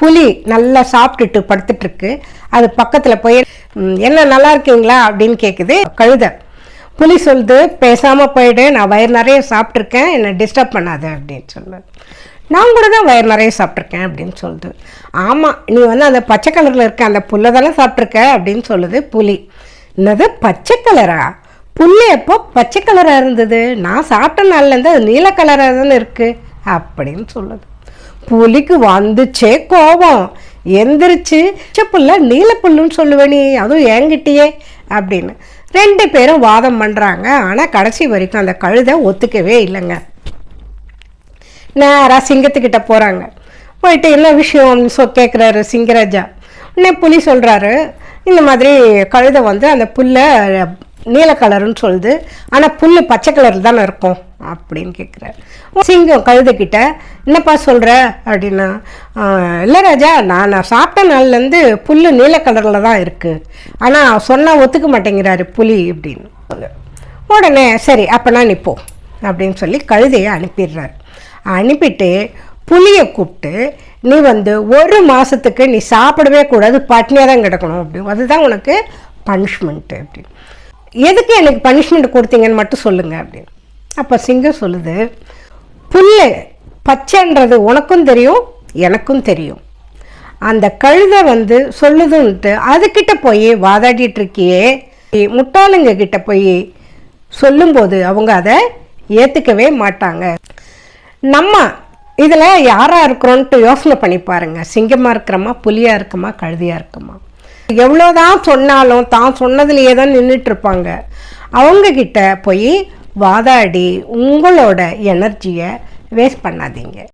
புலி நல்லா சாப்பிட்டுட்டு படுத்துட்டு இருக்கு அது பக்கத்தில் போய் என்ன நல்லா இருக்கீங்களா? அப்படின்னு கேட்குது கழுத. புலி சொல்லுது பேசாமல் போயிடு நான் வயிறு நிறைய சாப்பிட்ருக்கேன் என்னை டிஸ்டர்ப் பண்ணாத அப்படின்னு சொல்லுது. நான் கூட தான் வயிறு நிறைய சாப்பிட்ருக்கேன் அப்படின்னு சொல்லுது. ஆமாம் நீ வந்து அந்த பச்சை கலரில் இருக்க அந்த புல்லை தானே சாப்பிட்ருக்க அப்படின்னு சொல்லுது புலி. என்னது பச்சை கலரா? புல் எப்போ பச்சை கலராக இருந்தது? நான் சாப்பிட்ட நாள்லேருந்து அது நீல கலராக தானே இருக்குது அப்படின்னு சொல்லுது. புலிக்கு வந்துச்சே கோபம். எந்திரிச்சு "பச்சை புல்ல நீல புல்லுன்னு சொல்லுவேனே அதுவும் என்கிட்டயே அப்படின்னு. ரெண்டு பேரும் வாதம் பண்ணுறாங்க ஆனால் கடைசி வரைக்கும் அந்த கழுதை ஒத்துக்கவே இல்லைங்க. நேராக சிங்கத்துக்கிட்ட போகிறாங்க போயிட்டு என்ன விஷயம்? சொ கேட்குறாரு சிங்கராஜா. உடனே புலி சொல்கிறாரு இந்த மாதிரி கழுதை வந்து அந்த புல்லை நீல கலருன்னு சொல்லுது. ஆனால் புல் பச்சை கலரில் தானே இருக்கும் அப்படின்னு கேட்குறாரு சிங்கம் கழுதைக்கிட்ட என்னப்பா சொல்கிற அப்படின்னா இல்லை ராஜா நான் நான் சாப்பிட்ட நாள்லேருந்து புல் நீல கலரில் தான் இருக்குது ஆனால் சொன்னால் ஒத்துக்க மாட்டேங்கிறாரு புலி அப்படின்னு. உடனே சரி அப்போனா நான் நிற்போம் அப்படின்னு சொல்லி கழுதையை அனுப்பிடுறாரு. அனுப்பிட்டு புளியை கூப்பிட்டு நீ வந்து ஒரு மாதத்துக்கு நீ சாப்பிடவே கூடாது பட்னியாக தான் கிடக்கணும். அப்படின்னு. அதுதான் உனக்கு பனிஷ்மெண்ட்டு அப்படின்னு. எதுக்கு எனக்கு பனிஷ்மெண்ட் கொடுத்தீங்கன்னு மட்டும் சொல்லுங்க அப்படின்னு. அப்போ சிங்கம் சொல்லுது புல்லு பச்சைன்றது உனக்கும் தெரியும் எனக்கும் தெரியும். அந்த கழுதை வந்து சொல்லுதுன்ட்டு அதுக்கிட்ட போய் வாதாடிட்டு இருக்கியே. முட்டாளுங்க கிட்ட போய் சொல்லும்போது அவங்க அதை ஏற்றுக்கவே மாட்டாங்க. நம்ம இதில் யாராக இருக்கிறோன்ட்டு யோசனை பண்ணி பாருங்கள் சிங்கமாக இருக்கிறோமா புலியாக இருக்கமா கழுதியாக இருக்கமா? எவ்வளோதான் சொன்னாலும் தான் சொன்னதுலேயே தான் நின்றுட்டு இருப்பாங்க அவங்க கிட்ட போய் வாதாடி உங்களோட எனர்ஜியை வேஸ்ட் பண்ணாதீங்க.